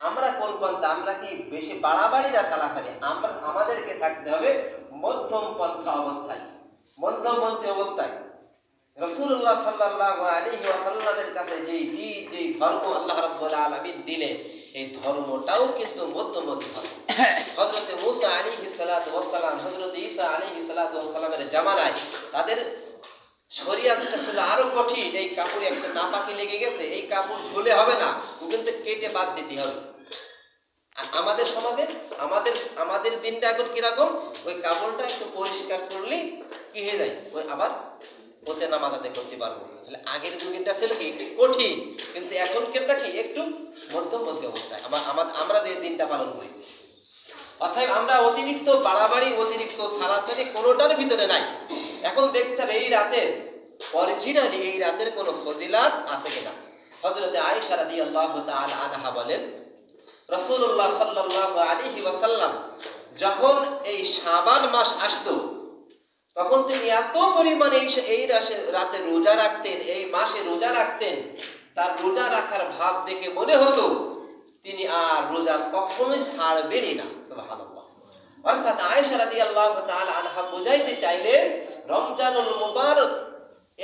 আমরা কোন পন্থা? আমরা কি বেশি বাড়াবাড়ি না সালাফারি? আমরা, আমাদেরকে থাকতে হবে মধ্যম পন্থা অবস্থায়। মধ্যম মধ্যমপন্থী অবস্থায়। রসুল্লাহ সাল্লাহ আলী ওয়াসাল্লামের কাছে যে যে যে ধর্ম আল্লাহ রব্বুল আলমিন দিলেন, এই ধর্মটাও কিন্তু মধ্যমপন্থী ধর্ম। হজরতে মুসা আলী সালাত ওয়াসালাম হজরত ঈসা আলী সালাত ওয়াসালামের জামানায় তাদের শরিয়াতটা ছিল আরও কঠিন। এই কাপড়ে একটা নাপাকি লেগে গেছে, এই কাপড় ঝুলে হবে না ও কিন্তু কেটে বাদ দিতে হবে। আমাদের সমাজে, আমাদের আমাদের দিনটা এখন কীরকম? ওই কাপড়টা একটু পরিষ্কার করলে কি হয়ে যায়? ওই আবার ওতে নামাজ আদায় করতে পারব। তাহলে আগের যুগেরটা ছিল কি? একটু কঠিন। কিন্তু এখন এখনকারটা কি? একটু মধ্যমপন্থী অবস্থায় আমার আমার- আমরা যে দিনটা পালন করি। অর্থাৎ আমরা অতিরিক্ত বাড়াবাড়ি, অতিরিক্ত সারাসারি কোনোটার ভিতরে নাই। এখন দেখতে হবে এই রাতের অরিজিনালি এই রাতের কোনো ফজিলাত আছে কিনা। হজরতে আয়েশা রাদিয়াল্লাহু তাআলা আনহা বলেন, রাসূলুল্লাহ সাল্লাল্লাহু আলাইহি ওয়াসাল্লাম যখন এই শাবান মাস আসতো, তখন তিনি এত পরিমাণে এই রাতে রোজা রাখতেন, এই মাসে রোজা রাখতেন, তার রোজা রাখার ভাব দেখে মনে হতো তিনি আর রোজা কখনোই ছাড়বেনই না। অর্থাৎ আয়েশা রাদিয়াল্লাহু তাআলা আনহা বুঝাইতে চাইলেন রমজানুল মুবারক,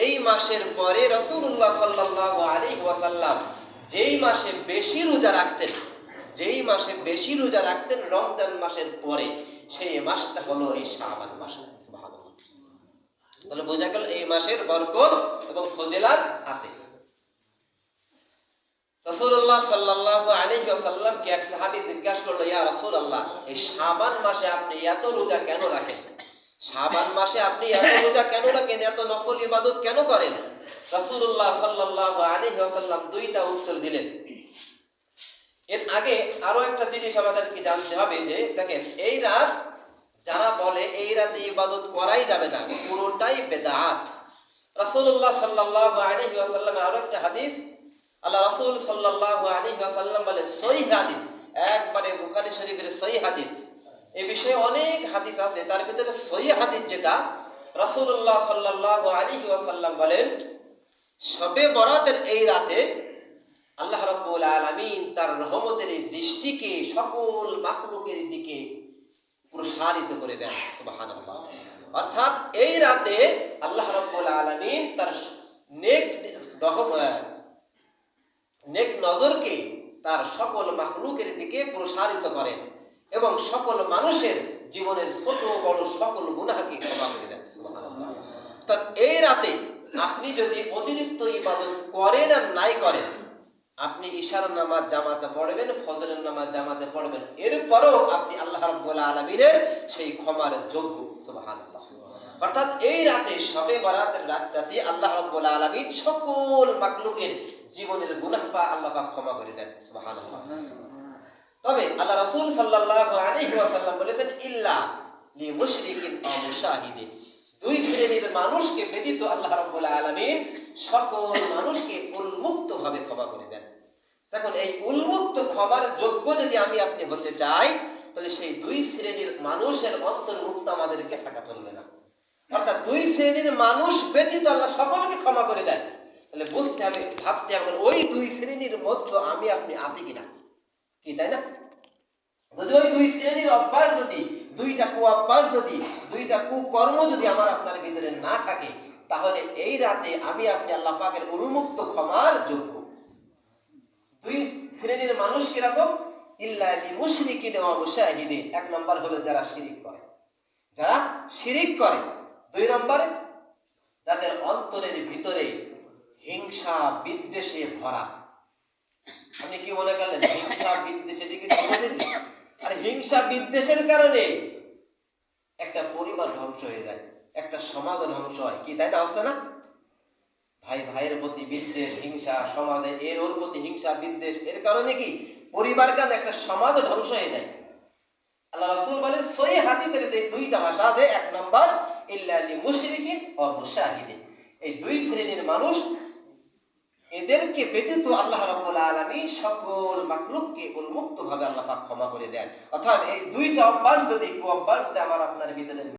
এই মাসের পরে রাসূলুল্লাহ সাল্লাল্লাহু আলাইহি ওয়াসাল্লাম যেই মাসে বেশি রোজা রাখতেন, যেই মাসে বেশি রোজা রাখতেন রমজান মাসের পরে, সেই মাসটা হলো এই শাবান মাস। তাহলে বোঝা গেল এই মাসের বরকত এবং ফজিলাত আছে। রাসূলুল্লাহ সাল্লাল্লাহু আলাইহি ওয়াসাল্লামকে এক সাহাবী জিজ্ঞাসা করল, ইয়া রাসূলুল্লাহ, এই শাবান মাসে আপনি এত রোজা কেন রাখেন? শাবান মাসে আপনি এত রোজা কেন রাখেন? এত নফল ইবাদত কেন করেন? রাসূলুল্লাহ সাল্লাল্লাহু আলাইহি ওয়াসাল্লাম দুইটা উত্তর দিলেন। এর আগে আরও একটা জিনিস আমাদেরকে জানতে হবে যে, দেখেন, এই রাত যারা বলে এই রাতে ইবাদত করাই যাবে না, পুরোটাই বেদাত। রাসূলুল্লাহ সাল্লাল্লাহু আলাইহি ওয়াসাল্লামের আরও একটা হাদিস, আল্লাহ রাসূল সাল্লাল্লাহু আলাইহি ওয়াসাল্লাম বলেন সহিহ হাদিস, একবারে বুখারী শরীফের সহিহ হাদিস। এই বিষয়ে অনেক হাদিস আছে, তার ভিতরে সহিহ হাদিস যেটা, রাসূলুল্লাহ সাল্লাল্লাহু আলাইহি ওয়াসাল্লাম বলেন শবে বরাতের এই রাতে আল্লাহ রাব্বুল আলামিন তার রহমতের এই দৃষ্টিকে সকল মাখলুকের দিকে প্রসারিত করে দেন। সুবহানাল্লাহ। অর্থাৎ এই রাতে আল্লাহ রাব্বুল আলামিন তার নেক রহম নেক নজরকে তার সকল মাখলুকের দিকে প্রসারিত করেন। এবং সকল মানুষের জীবনের ছোট বড় সকল গুনাহকে ক্ষমা করে দেন। তা এই রাতে আপনি যদি অতিরিক্ত ইবাদত করেন আর নাই করেন, আপনি ইশার নামাজ জামাতে পড়বেন, ফজরের নামাজ জামাতে পড়বেন, এরপরেও আপনি আল্লাহ রাব্বুল আলামিনের সেই ক্ষমার যোগ্য। সুবহানাল্লাহ। অর্থাৎ এই রাতে সবে বরাতের রাতটাতে আল্লাহ রাব্বুল আলামিন সকল মাকলুকের জীবনের গুনাহ আল্লাহ ক্ষমা করে দেন। সুবহানাল্লাহ। তবে আল্লাহ রাসূল সাল্লাল্লাহু আলাইহি ওয়াসাল্লাম বলেছেন, ইল্লা লি মুশরিকিন দুই শ্রেণির মানুষকে ব্যতীত আল্লাহ রাব্বুল আলামিন সকল মানুষকে উন্মুক্ত ভাবে ক্ষমা করে দেন। এই উন্মুক্ত ক্ষমার যোগ্য যদি আমি আপনি হতে চাই, তাহলে সেই দুই শ্রেণির মানুষের অন্তর্ভুক্ত আমাদেরকে থাকা চলবে না। অর্থাৎ দুই শ্রেণির মানুষ ব্যতীত আল্লাহ সকলকে ক্ষমা করে দেন। তাহলে বুঝতে হবে, ভাবতে হবে, ওই দুই শ্রেণির মধ্যে আমি আপনি আসি কিনা? কি, তাই না? যদি ওই দুই শ্রেণির অভ্যাস যদি, দুইটা কু অভ্যাস যদি, দুইটা কুকর্ম যদি আমার আপনার ভিতরে না থাকে, তাহলে এই রাতে আমি আপনি আল্লাহ পাকের উন্মুক্ত ক্ষমার যোগ্য। দুই শ্রেণির মানুষ কীরকম? এক নম্বর হলো যারা শিরিক করে। যারা শিরিক করে। দুই নম্বরে যাদের অন্তরের ভিতরে হিংসা বিদ্বেষে ভরা। আপনি কি মনে করলেন, হিংসা বিদ্বেষ এটি কি সমাজের আর হিংসা বিদ্বেষের কারণে একটা পরিবার ধ্বংস হয়ে যায়, একটা সমাজ ধ্বংস হয়। কি, তাই না হচ্ছে না? ভাই, ভাইয়ের প্রতি বিদ্বেষ, হিংসা, সমাজে এর ওর প্রতি হিংসা, বিদ্বেষ, এর কারণে কি? পরিবার কারণে একটা সমাজ ধ্বংস হয়ে যায়। আল্লাহ রাসূল বলেন সই হাদিসের যে দুইটা ভাষা আছে, এক নম্বর, ইল্লা মুশরিকিন ওয়া মুশাহিদিন। এই দুই শ্রেণির মানুষ এদেরকে ব্যতীত আল্লাহ রব্বুল আলমী সকল মাকলুককে উন্মুক্ত ভাবে আল্লাহ ক্ষমা করে দেন। অর্থাৎ এই দুইটা অভ্যাস যদি অভ্যাস যদি আমার আপনার ভিতরে